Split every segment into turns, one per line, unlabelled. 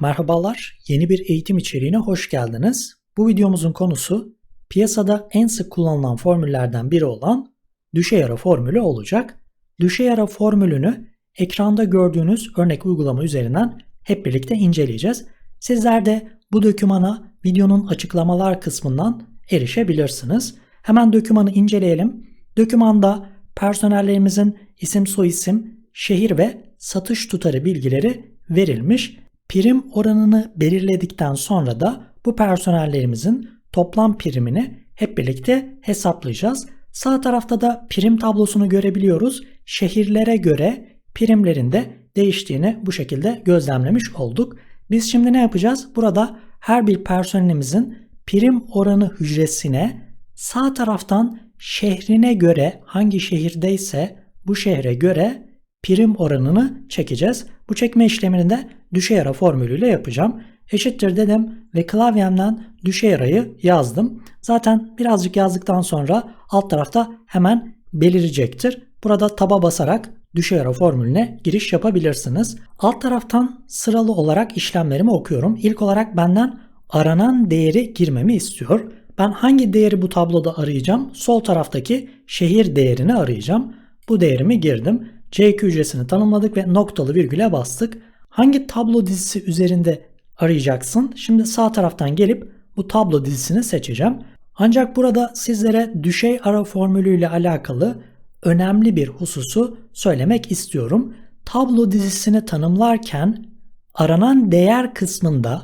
Merhabalar, yeni bir eğitim içeriğine hoş geldiniz. Bu videomuzun konusu piyasada en sık kullanılan formüllerden biri olan düşe yara formülü olacak. Düşe yara formülünü ekranda gördüğünüz örnek uygulama üzerinden hep birlikte inceleyeceğiz. Sizler de bu dokümana videonun açıklamalar kısmından erişebilirsiniz. Hemen dokümanı inceleyelim. Dokümanda personellerimizin isim soyisim, şehir ve satış tutarı bilgileri verilmiş. Prim oranını belirledikten sonra da bu personellerimizin toplam primini hep birlikte hesaplayacağız. Sağ tarafta da prim tablosunu görebiliyoruz. Şehirlere göre primlerin de değiştiğini bu şekilde gözlemlemiş olduk. Biz şimdi ne yapacağız? Burada her bir personelimizin prim oranı hücresine sağ taraftan şehrine göre hangi şehirdeyse bu şehre göre prim oranını çekeceğiz. Bu çekme işlemini de düşe yara formülüyle yapacağım. Eşittir dedim ve klavyemden düşe yarayı yazdım. Zaten birazcık yazdıktan sonra alt tarafta hemen belirecektir. Burada taba basarak düşe yara formülüne giriş yapabilirsiniz. Alt taraftan sıralı olarak işlemlerimi okuyorum. İlk olarak benden aranan değeri girmemi istiyor. Ben hangi değeri bu tabloda arayacağım? Sol taraftaki şehir değerini arayacağım. Bu değerimi girdim. C2 hücresini tanımladık ve noktalı virgüle bastık. Hangi tablo dizisi üzerinde arayacaksın? Şimdi sağ taraftan gelip bu tablo dizisini seçeceğim. Ancak burada sizlere düşey ara formülüyle alakalı önemli bir hususu söylemek istiyorum. Tablo dizisini tanımlarken aranan değer kısmında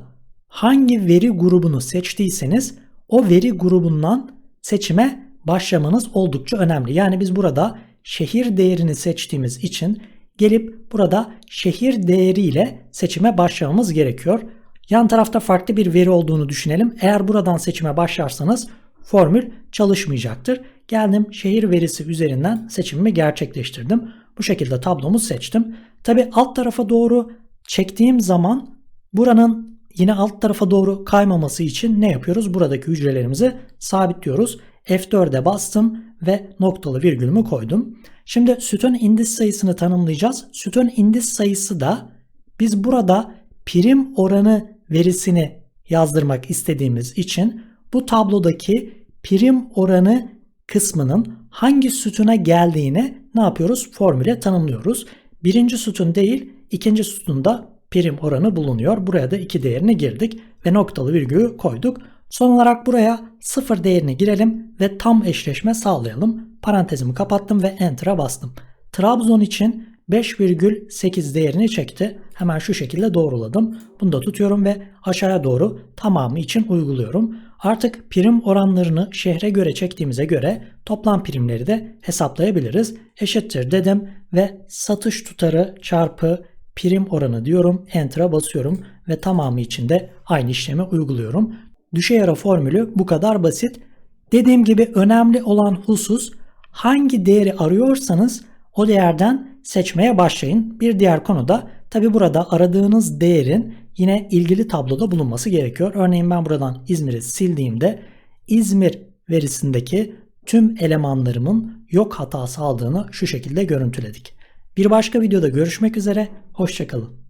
hangi veri grubunu seçtiyseniz o veri grubundan seçime başlamanız oldukça önemli. Yani biz burada şehir değerini seçtiğimiz için gelip burada şehir değeriyle seçime başlamamız gerekiyor. Yan tarafta farklı bir veri olduğunu düşünelim. Eğer buradan seçime başlarsanız formül çalışmayacaktır. Geldim şehir verisi üzerinden seçimimi gerçekleştirdim. Bu şekilde tablomu seçtim. Tabi alt tarafa doğru çektiğim zaman buranın yine alt tarafa doğru kaymaması için ne yapıyoruz? Buradaki hücrelerimizi sabitliyoruz. F4'e bastım ve noktalı virgülümü koydum. Şimdi sütun indis sayısını tanımlayacağız. Sütun indis sayısı da biz burada prim oranı verisini yazdırmak istediğimiz için bu tablodaki prim oranı kısmının hangi sütuna geldiğini ne yapıyoruz? Formüle tanımlıyoruz. Birinci sütun değil ikinci sütunda prim oranı bulunuyor. Buraya da iki değerini girdik ve noktalı virgülü koyduk. Son olarak buraya sıfır değerini girelim ve tam eşleşme sağlayalım. Parantezimi kapattım ve Enter'a bastım. Trabzon için 5,8 değerini çekti. Hemen şu şekilde doğruladım. Bunu da tutuyorum ve aşağıya doğru tamamı için uyguluyorum. Artık prim oranlarını şehre göre çektiğimize göre toplam primleri de hesaplayabiliriz. Eşittir dedim ve satış tutarı çarpı prim oranı diyorum. Enter'a basıyorum ve tamamı için de aynı işlemi uyguluyorum. Düşe yara formülü bu kadar basit. Dediğim gibi önemli olan husus hangi değeri arıyorsanız o değerden seçmeye başlayın. Bir diğer konu da tabi burada aradığınız değerin yine ilgili tabloda bulunması gerekiyor. Örneğin ben buradan İzmir'i sildiğimde İzmir verisindeki tüm elemanlarımın yok hatası aldığını şu şekilde görüntüledik. Bir başka videoda görüşmek üzere, hoşçakalın.